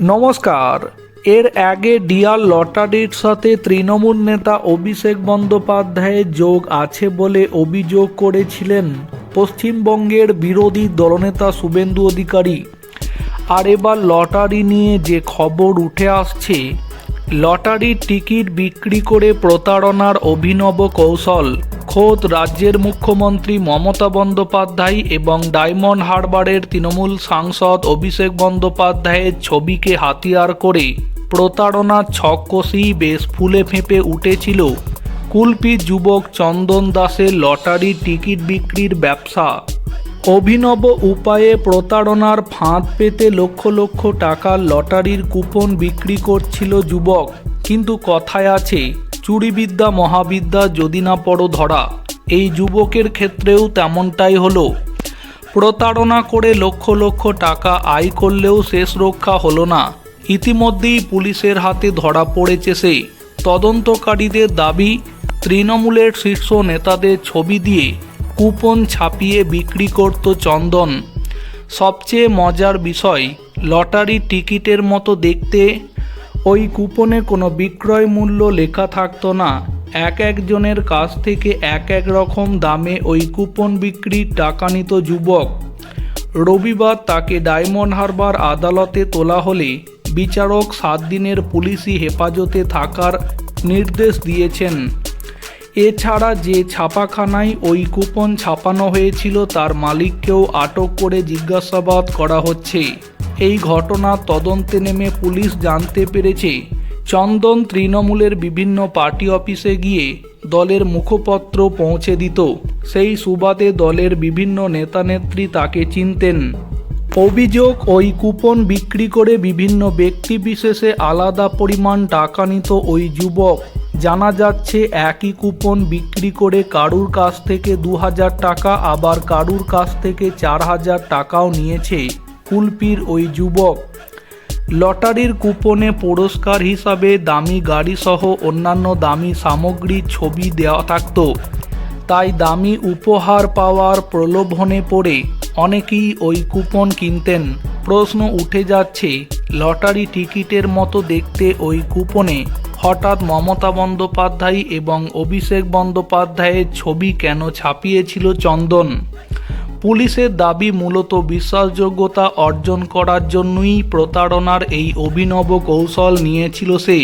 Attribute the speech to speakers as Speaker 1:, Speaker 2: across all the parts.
Speaker 1: নমস্কার। এর আগে ডিয়ার লটারির সাথে তৃণমূল নেতা অভিষেক বন্দ্যোপাধ্যায়ের যোগ আছে বলে অভিযোগ করেছিলেন পশ্চিমবঙ্গের বিরোধী দলনেতা শুভেন্দু অধিকারী। আর এবার লটারি নিয়ে যে খবর উঠে আসছে, লটারির টিকিট বিক্রি করে প্রতারণার অভিনব কৌশল। খোদ রাজ্যের মুখ্যমন্ত্রী মমতা বন্দ্যোপাধ্যায় এবং ডায়মন্ড হারবারের তৃণমূল সাংসদ অভিষেক বন্দ্যোপাধ্যায়ের ছবিকে হাতিয়ার করে প্রতারণার ছক বেশ ফুলে ফেঁপে উঠেছিল। কুলপি যুবক চন্দন দাসের লটারির টিকিট বিক্রির ব্যবসা। অভিনব উপায়ে প্রতারণার ফাঁদ পেতে লক্ষ লক্ষ টাকার লটারির কুপন বিক্রি করছিল যুবক। কিন্তু কথায় আছে চুরিবিদ্যা মহাবিদ্যা যদি না পড়ো ধরা, এই যুবকের ক্ষেত্রেও তেমনটাই হলো। প্রতারণা করে লক্ষ লক্ষ টাকা আয় করলেও শেষ রক্ষা হলো না। ইতিমধ্যেই পুলিশের হাতে ধরা পড়েছে সে। তদন্তকারীদের দাবি, তৃণমূলের শীর্ষ নেতাদের ছবি দিয়ে কুপন ছাপিয়ে বিক্রি করত চন্দন। সবচেয়ে মজার বিষয়, লটারি টিকিটের মতো দেখতে ওই কুপনে কোনো বিক্রয় মূল্য লেখা থাকতো না। এক একজনের কাছ থেকে এক এক রকম দামে ওই কুপন বিক্রির টাকা নিত যুবক। রবিবার তাকে ডায়মন্ড হারবার আদালতে তোলা হলে বিচারক সাত দিনের পুলিশি হেফাজতে থাকার নির্দেশ দিয়েছেন। এছাড়া যে ছাপাখানায় ওই কুপন ছাপানো হয়েছিল তার মালিককেও আটক করে জিজ্ঞাসাবাদ করা হচ্ছে। এই ঘটনা তদন্তে নেমে পুলিশ জানতে পেরেছে। চন্দন তৃণমূলের বিভিন্ন পার্টি অফিসে গিয়ে দলের মুখপত্র পৌঁছে দিত। সেই সুবাদে দলের বিভিন্ন নেতানেত্রী তাকে চিনতেন। অভিযোগ, ওই কুপন বিক্রি করে বিভিন্ন ব্যক্তি বিশেষে আলাদা পরিমাণ টাকা নিত ওই যুবক। জানা যাচ্ছে, একই কুপন বিক্রি করে কারুর কাছ থেকে দু হাজার টাকা, আবার কারুর কাছ থেকে চার হাজার টাকাও নিয়েছে। কুলপির ওই যুবক। লটারির কুপনে পুরস্কার হিসাবে দামি গাড়িসহ অন্যান্য দামি সামগ্রীর ছবি দেওয়া থাকত। তাই দামি উপহার পাওয়ার প্রলোভনে পড়ে অনেকেই ওই কুপন কিনতেন। প্রশ্ন উঠে যাচ্ছে, লটারি টিকিটের মতো দেখতে ওই কুপনে হঠাৎ মমতা বন্দ্যোপাধ্যায় এবং অভিষেক বন্দ্যোপাধ্যায়ের ছবি কেন ছাপিয়েছিল চন্দন? পুলিশের দাবি মূলত বিশ্বাসযোগ্যতা অর্জন করার জন্যই প্রতারণার এই অভিনব কৌশল নিয়েছিল সে।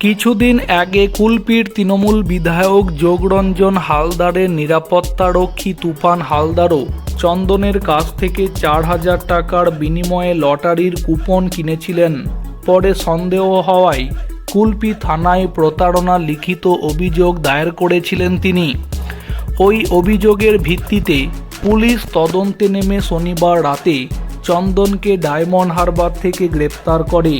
Speaker 1: কিছুদিন আগে কুলপির তৃণমূল বিধায়ক যোগরঞ্জন হালদারের নিরাপত্তারক্ষী তুফান হালদারও চন্দনের কাছ থেকে চার হাজার টাকার বিনিময়ে লটারির কুপন কিনেছিলেন। পরে সন্দেহ হওয়ায় কুলপি থানায় প্রতারণা লিখিত অভিযোগ দায়ের করেছিলেন তিনি। ওই অভিযোগের ভিত্তিতে পুলিশ তদন্তে নেমে শনিবার রাতে চন্দনকে ডায়মন্ড হারবার থেকে গ্রেপ্তার করে।